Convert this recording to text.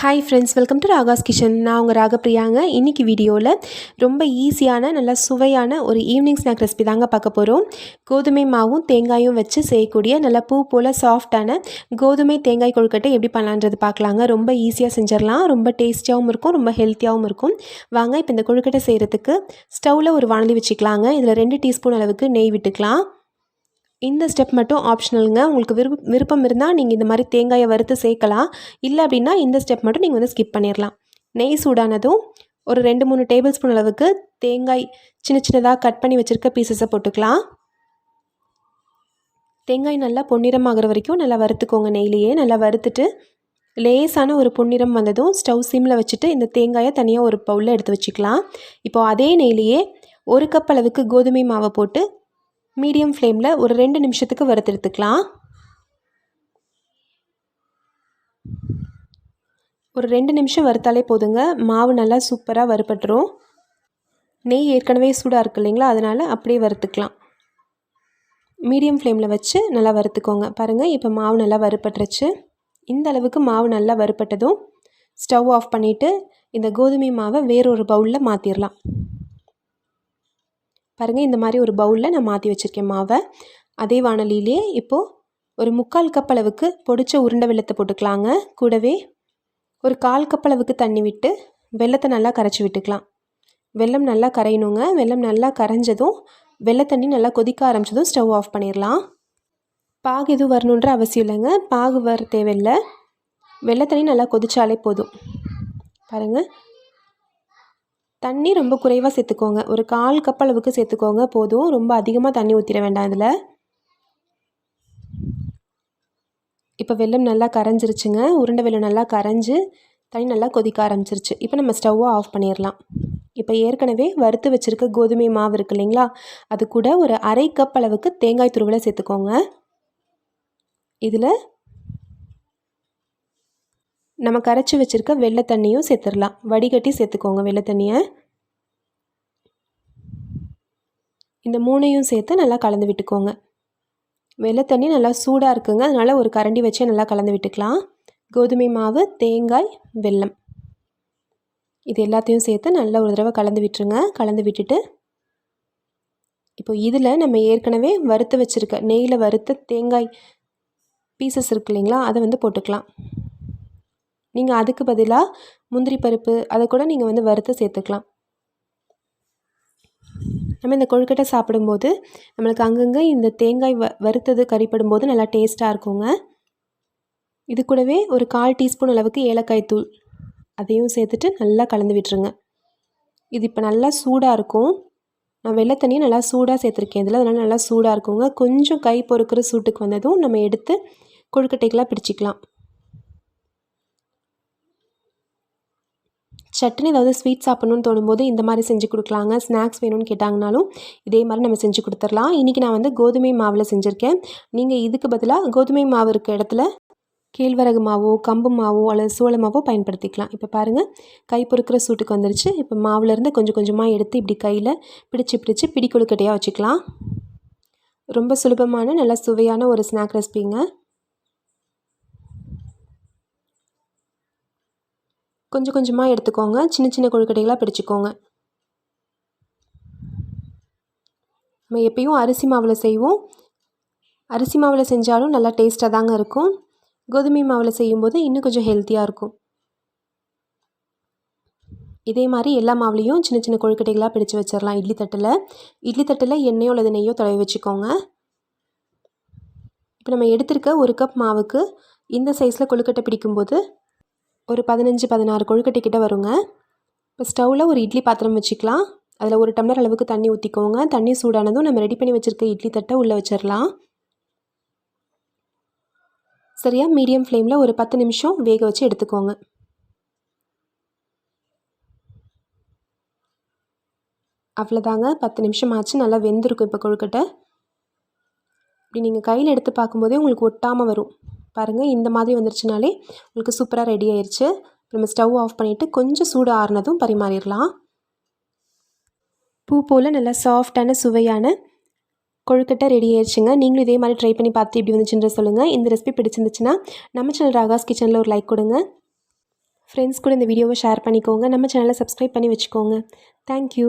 Hi friends welcome to Raga's kitchen நான் உங்கள் ராகப்பிரியாங்க இன்றைக்கி வீடியோவில் ரொம்ப ஈஸியான நல்லா சுவையான ஒரு ஈவினிங் ஸ்நாக் ரெசிபி தாங்க பார்க்க போகிறோம் கோதுமை மாவும் தேங்காயும் வச்சு செய்யக்கூடிய நல்லா பூ போல் சாஃப்டான கோதுமை தேங்காய் கொழுக்கட்டை எப்படி பண்ணலான்றது பார்க்கலாங்க. ரொம்ப ஈஸியாக செஞ்சிடலாம். ரொம்ப டேஸ்டியாகவும் இருக்கும் ரொம்ப ஹெல்த்தியாகவும் இருக்கும். வாங்க இப்போ இந்த கொழுக்கட்டை செய்கிறதுக்கு ஸ்டவ்வில் ஒரு வானலி வச்சுக்கலாங்க. இதில் ரெண்டு டீஸ்பூன் அளவுக்கு நெய் விட்டுக்கலாம். இந்த ஸ்டெப் மட்டும் ஆப்ஷனலுங்க உங்களுக்கு விருப்ப விருப்பம் இருந்தால் நீங்கள் இந்த மாதிரி தேங்காயை வறுத்து சேர்க்கலாம். இல்லை அப்படின்னா இந்த ஸ்டெப் மட்டும் நீங்கள் வந்து ஸ்கிப் பண்ணிடலாம் நெய் சூடானதும் ஒரு ரெண்டு மூணு டேபிள் ஸ்பூன் அளவுக்கு தேங்காய் சின்ன சின்னதாக கட் பண்ணி வச்சுருக்க பீசஸை போட்டுக்கலாம். தேங்காய் நல்லா பொன்னிறமாகிற வரைக்கும் நல்லா வறுத்துக்கோங்க நெய்லேயே. நல்லா வறுத்துட்டு லேசான ஒரு பொன்னிறம் வந்ததும் ஸ்டவ் சிம்மில் வச்சுட்டு இந்த தேங்காயை தனியாக ஒரு பவுலில் எடுத்து வச்சுக்கலாம். இப்போது அதே நெய்லேயே ஒரு கப் அளவுக்கு கோதுமை மாவை போட்டு மீடியம் ஃப்ளேமில் ஒரு ரெண்டு நிமிஷத்துக்கு வறுத்தெடுத்துக்கலாம். ஒரு ரெண்டு நிமிஷம் வறுத்தாலே போதுங்க. மாவு நல்லா சூப்பராக வறுப்பட்டுரும் நெய் ஏற்கனவே சூடாக இருக்கு இல்லைங்களா? அதனால் அப்படியே வறுத்துக்கலாம். மீடியம் ஃப்ளேமில் வச்சு நல்லா வறுத்துக்கோங்க. பாருங்கள் இப்போ மாவு நல்லா வறுபட்டுருச்சு. இந்த அளவுக்கு மாவு நல்லா வறுப்பட்டதும் ஸ்டவ் ஆஃப் பண்ணிவிட்டு இந்த கோதுமை மாவை வேறொரு பவுலில் மாற்றிடலாம் பாருங்கள் இந்த மாதிரி ஒரு பவுலில் நான் மாற்றி வச்சுருக்கேன் மாவை. அதே வானலியிலே இப்போது ஒரு முக்கால் கப் அளவுக்கு பொடிச்ச உருண்டை வெள்ளத்தை போட்டுக்கலாங்க. கூடவே ஒரு கால் கப் அளவுக்கு தண்ணி விட்டு வெள்ளத்தை நல்லா கரைச்சி விட்டுக்கலாம். வெள்ளம் நல்லா கரையணுங்க. வெள்ளம் நல்லா கரைஞ்சதும் வெள்ளை தண்ணி நல்லா கொதிக்க ஆரம்பிச்சதும் ஸ்டவ் ஆஃப் பண்ணிடலாம். பாகு எதுவும் வரணுன்ற அவசியம் இல்லைங்க. பாகு வர தேவையில்லை. வெள்ளை தண்ணி நல்லா கொதிச்சாலே போதும். பாருங்கள் தண்ணி ரொம்ப குறைவாக சேர்த்துக்கோங்க. ஒரு கால் கப் அளவுக்கு சேர்த்துக்கோங்க. போதும். ரொம்ப அதிகமாக தண்ணி ஊற்றிட வேண்டாம் இதில். இப்போ வெள்ளம் நல்லா கரைஞ்சிருச்சுங்க. உருண்டை வெள்ளம் நல்லா கரைஞ்சி தண்ணி நல்லா கொதிக்க ஆரம்பிச்சிருச்சு. இப்போ நம்ம ஸ்டவ்வை ஆஃப் பண்ணிடலாம். இப்போ ஏற்கனவே வறுத்து வச்சுருக்க கோதுமை மாவு இருக்கு இல்லைங்களா? அது கூட ஒரு அரை கப் அளவுக்கு தேங்காய் துருவலை சேர்த்துக்கோங்க. இதில் நம்ம கரைச்சி வச்சுருக்க வெள்ளை தண்ணியும் சேர்த்துடலாம். வடிகட்டி சேர்த்துக்கோங்க வெள்ளை தண்ணியை. இந்த மூணையும் சேர்த்து நல்லா கலந்து விட்டுக்கோங்க. வெள்ளை தண்ணி நல்லா சூடாக இருக்குங்க. அதனால் ஒரு கரண்டி வச்சே நல்லா கலந்து விட்டுக்கலாம். கோதுமை மாவு தேங்காய் வெல்லம். இது எல்லாத்தையும் சேர்த்து நல்லா ஒரு தடவை கலந்து விட்டுருங்க. கலந்து விட்டுட்டு இப்போ இதில் நம்ம ஏற்கனவே வறுத்து வச்சுருக்க நெய்யில் வறுத்த தேங்காய் பீசஸ் இருக்கு இல்லைங்களா? அதை வந்து போட்டுக்கலாம். நீங்கள் அதுக்கு பதிலாக முந்திரி பருப்பு அதை கூட நீங்கள் வந்து வறுத்து சேர்த்துக்கலாம். நம்ம இந்த கொழுக்கட்டை சாப்பிடும்போது நம்மளுக்கு அங்கங்கே இந்த தேங்காய் வ வறுத்தது கறிப்படும் போது நல்லா டேஸ்ட்டாக இருக்குங்க. இது கூடவே ஒரு கால் டீஸ்பூன் அளவுக்கு ஏலக்காய் தூள் அதையும் சேர்த்துட்டு நல்லா கலந்து விட்டுருங்க. இது இப்போ நல்லா சூடாக இருக்கும். நான் வெள்ளை தண்ணியை நல்லா சூடாக சேர்த்துருக்கேன். இதில் அதனால் நல்லா சூடாக இருக்குங்க. கொஞ்சம் கை பொறுக்கிற சூட்டுக்கு வந்ததும் நம்ம எடுத்து கொழுக்கட்டைக்கெலாம் பிடிச்சிக்கலாம் சட்னி ஏதாவது ஸ்வீட் சாப்பிட்ணுன்னு தோணும்போது இந்த மாதிரி செஞ்சு கொடுக்கலாங்க. ஸ்நாக்ஸ் வேணும்னு கேட்டாங்கனாலும் இதே மாதிரி நம்ம செஞ்சு கொடுத்துடலாம். இன்றைக்கி நான் வந்து கோதுமை மாவில் செஞ்சுருக்கேன். நீங்கள் இதுக்கு பதிலாக கோதுமை மாவு இருக்க இடத்துல கேழ்வரகு மாவோ கம்பு மாவோ அல்லது சோள மாவோ பயன்படுத்திக்கலாம். இப்போ பாருங்கள் கை பொறுக்கிற சூட்டுக்கு வந்துருச்சு. இப்போ மாவுலேருந்து கொஞ்சம் கொஞ்சமாக எடுத்து இப்படி கையில் பிடிச்சு பிடிச்சு பிடி கொழுக்கட்டையாக வச்சுக்கலாம். ரொம்ப சுலபமான நல்லா சுவையான ஒரு ஸ்நாக் ரெசிபிங்க கொஞ்சம் கொஞ்சமாக எடுத்துக்கோங்க. சின்ன சின்ன கொழுக்கட்டைகளாக பிடிச்சிக்கோங்க நம்ம எப்பயும் அரிசி மாவில் செய்வோம். அரிசி மாவில் செஞ்சாலும் நல்லா டேஸ்ட்டாக தாங்க இருக்கும். கோதுமை மாவில் செய்யும்போது இன்னும் கொஞ்சம் ஹெல்த்தியாக இருக்கும். இதே மாதிரி எல்லா மாவுலேயும் சின்ன சின்ன கொழுக்கட்டைகளாக பிடிச்சி வச்சிடலாம் இட்லி தட்டில். இட்லி தட்டில் எண்ணெயோ அல்லது நெய்யோ தடவி வச்சுக்கோங்க. இப்போ நம்ம எடுத்திருக்க ஒரு கப் மாவுக்கு இந்த சைஸில் கொழுக்கட்டை பிடிக்கும்போது ஒரு பதினஞ்சு பதினாறு கொழுக்கட்டை கிட்ட வருங்க. இப்போ ஸ்டவ்வில் ஒரு இட்லி பாத்திரம் வச்சுக்கலாம். அதில் ஒரு டம்ளர் அளவுக்கு தண்ணி ஊற்றிக்கோங்க தண்ணி சூடானதும் நம்ம ரெடி பண்ணி வச்சுருக்க இட்லி தட்டை உள்ளே வச்சிடலாம் சரியாக மீடியம் ஃப்ளேமில் ஒரு பத்து நிமிஷம் வேக வச்சு எடுத்துக்கோங்க. அவ்வளோதாங்க பத்து நிமிஷம் ஆச்சு. நல்லா வெந்திருக்கும் இப்போ கொழுக்கட்டை. இப்படி நீங்கள் கையில் எடுத்து பார்க்கும்போதே உங்களுக்கு ஒட்டாமல் வரும். பாருங்கள் இந்த மாதிரி வந்துருச்சுனாலே உங்களுக்கு சூப்பராக ரெடி ஆயிடுச்சு நம்ம ஸ்டவ் ஆஃப் பண்ணிவிட்டு கொஞ்சம் சூடு ஆறுனதும் பரிமாறிடலாம். பூ போல் நல்லா சாஃப்டான சுவையான கொழுக்கட்டை ரெடி ஆயிடுச்சுங்க நீங்களும் இதே மாதிரி ட்ரை பண்ணி பார்த்து இப்படி வந்துச்சுன்ற சொல்லுங்கள் இந்த ரெசிபி பிடிச்சிருந்துச்சுன்னா நம்ம சேனல் ராகாஸ் கிச்சனில் ஒரு லைக் கொடுங்க. ஃப்ரெண்ட்ஸ் கூட இந்த வீடியோவை ஷேர் பண்ணிக்கோங்க. நம்ம சேனலை சப்ஸ்கிரைப் பண்ணி வச்சுக்கோங்க. தேங்க்யூ